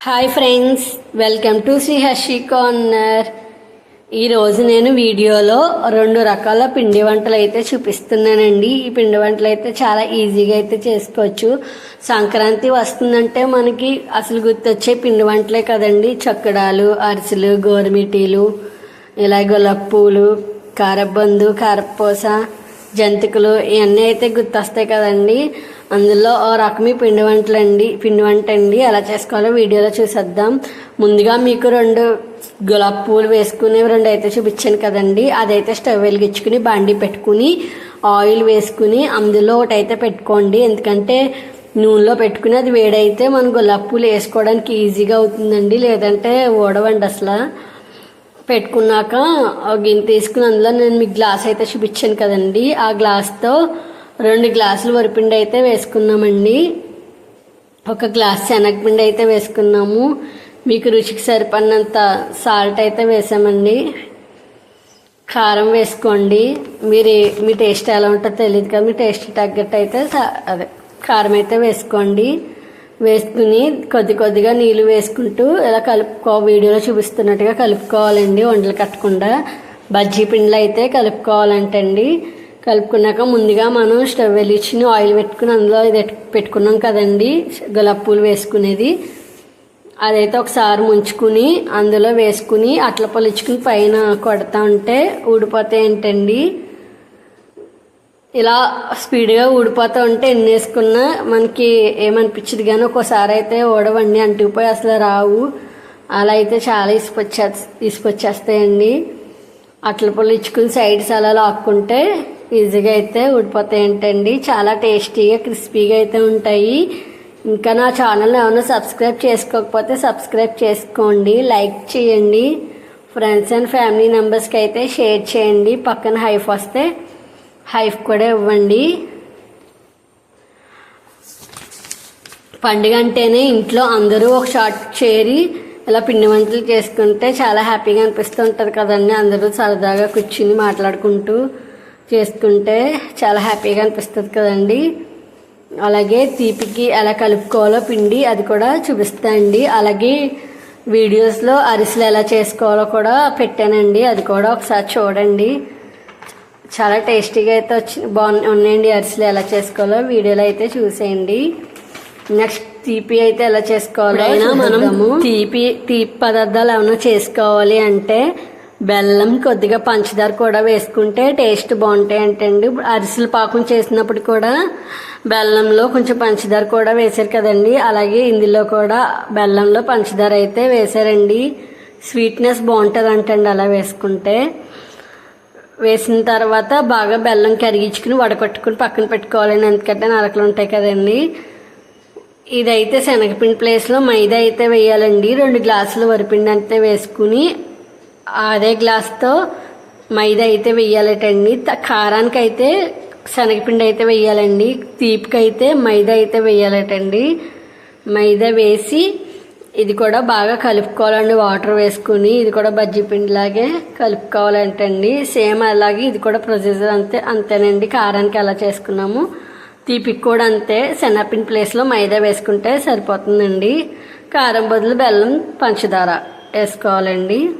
Hi friends welcome to Shri Harshi corner ఈరోజు నేను వీడియోలో రెండు రకాల పిండి వంటలు అయితే చూపిస్తున్నానండి. ఈ పిండి వంటలు అయితే చాలా ఈజీగా అయితే చేసుకోవచ్చు. సంక్రాంతి వస్తుందంటే మనకి అసలు గుర్తొచ్చే పిండి వంటలే కదండి. చక్కడాలు అరిసెలు గోరుమిటీలు ఇలా గులాబ్ కారబందు కారపూస జంతికలు ఇవన్నీ అయితే గుర్తొస్తాయి కదండి. అందులో ఓ రకమే పిండి వంటలు అండి పిండి వంట అండి. ఎలా చేసుకోవాలో వీడియోలో చూసేద్దాం. ముందుగా మీకు రెండు గులాబ్ పూలు వేసుకుని రెండు అయితే చూపించాను కదండి. అదైతే స్టవ్ వెలిగించుకుని బాండి పెట్టుకుని ఆయిల్ వేసుకుని అందులో ఒకటి అయితే పెట్టుకోండి. ఎందుకంటే నూనెలో పెట్టుకుని అది వేడైతే మనం గులాబ్ పూలు వేసుకోవడానికి ఈజీగా అవుతుందండి. లేదంటే ఓడవండి అసలు. పెట్టుకున్నాక గిన్నె తీసుకుని అందులో నేను మీకు గ్లాస్ అయితే చూపించాను కదండి. ఆ గ్లాస్తో రెండు గ్లాసులు వరిపిండి అయితే వేసుకున్నామండి. ఒక గ్లాస్ శనగపిండి అయితే వేసుకున్నాము. మీకు రుచికి సరిపడినంత సాల్ట్ అయితే వేసామండి. కారం వేసుకోండి. మీరు మీ టేస్ట్ ఎలా ఉంటుందో తెలియదు కదా మీ టేస్ట్ తగ్గట్టు అయితే అదే కారం అయితే వేసుకోండి. వేసుకుని కొద్ది కొద్దిగా నీళ్ళు వేసుకుంటూ ఇలా కలుపుకో వీడియోలో చూపిస్తున్నట్టుగా కలుపుకోవాలండి. వండలు కట్టకుండా. బజ్జీ పిండిలు అయితే కలుపుకోవాలంటండి. కలుపుకున్నాక ముందుగా మనం స్టవ్ వెలిగించి ఆయిల్ పెట్టుకుని అందులో ఇది పెట్టుకున్నాం కదండి. గులాబ్ పూలు వేసుకునేది. అదైతే ఒకసారి ముంచుకుని అందులో వేసుకుని అట్ల పొలిచుకుని పైన కొడతా ఉంటే ఊడిపోతే ఏంటండి ఇలా స్పీడ్గా ఊడిపోతూ ఉంటే ఎన్ని వేసుకున్నా మనకి ఏమనిపించదు కానీ ఒక్కోసారి అయితే ఊడవండి అంటుకుపోయి అసలు రావు. అలా అయితే చాలా ఇసుకొచ్చే ఇసుకొచ్చేస్తాయండి అట్ల పొల్లు ఇచ్చుకుని సైడ్స్ అలా లాక్కుంటే ఈజీగా అయితే ఊడిపోతాయి ఏంటండి చాలా టేస్టీగా క్రిస్పీగా అయితే ఉంటాయి. ఇంకా నా ఛానల్ ఏమైనా సబ్స్క్రైబ్ చేసుకోకపోతే సబ్స్క్రైబ్ చేసుకోండి. లైక్ చేయండి. ఫ్రెండ్స్ అండ్ ఫ్యామిలీ మెంబర్స్కి అయితే షేర్ చేయండి. పక్కన హైఫ్ వస్తే హైఫ్ కూడా ఇవ్వండి. పండుగ అంటేనే ఇంట్లో అందరూ ఒక షాట్ చేరి ఇలా పిండి వంటలు చేసుకుంటే చాలా హ్యాపీగా అనిపిస్తూ ఉంటుంది కదండి. అందరూ సరదాగా కూర్చుని మాట్లాడుకుంటూ చేసుకుంటే చాలా హ్యాపీగా అనిపిస్తుంది కదండి. అలాగే తీపికి ఎలా కలుపుకోవాలో పిండి అది కూడా చూపిస్తానండి అలాగే వీడియోస్లో అరిసెలు ఎలా చేసుకోవాలో కూడా పెట్టానండి. అది కూడా ఒకసారి చూడండి. చాలా టేస్టీగా అయితే వచ్చి బాగున్నాయి ఉన్నాయండి అరిసెలు. ఎలా చేసుకోవాలో వీడియోలో అయితే చూసేయండి. నెక్స్ట్ తీపి అయితే ఎలా చేసుకోవాలో అయినా మనం తీపి తీపి పదార్థాలు ఏమైనా చేసుకోవాలి అంటే బెల్లం కొద్దిగా పంచదార కూడా వేసుకుంటే టేస్ట్ బాగుంటాయి అంటండి అరిసెలు పాకం చేసినప్పుడు కూడా బెల్లంలో కొంచెం పంచదార కూడా వేశారు కదండి. అలాగే ఇందులో కూడా బెల్లంలో పంచదార అయితే వేశారండి. స్వీట్నెస్ బాగుంటుంది అంటండి అలా వేసుకుంటే. వేసిన తర్వాత బాగా బెల్లం కరిగించుకుని వడకట్టుకుని పక్కన పెట్టుకోవాలండి. ఎందుకంటే నరకలు ఉంటాయి కదండి. ఇదైతే శనగపిండి ప్లేస్లో మైదా అయితే వేయాలండి. రెండు గ్లాసులు వరిపిండి అంతే వేసుకుని అదే గ్లాస్తో మైదా అయితే వేయాలటండి. త- కారానికి అయితే శనగపిండి అయితే వేయాలండి. తీపికి అయితే మైదా అయితే వేయాలటండి. మైదా వేసి ఇది కూడా బాగా కలుపుకోవాలండి వాటర్ వేసుకుని. ఇది కూడా బజ్జీ పిండిలాగే కలుపుకోవాలంటండి. సేమ్ అలాగే ఇది కూడా ప్రొసీజర్ అంతే అంతేనండి. కారానికి ఎలా చేసుకున్నాము. తీపికి కూడా అంతే. శనగపిండి ప్లేస్లో మైదా వేసుకుంటే సరిపోతుందండి. కారం బదులు బెల్లం పంచదార వేసుకోవాలండి.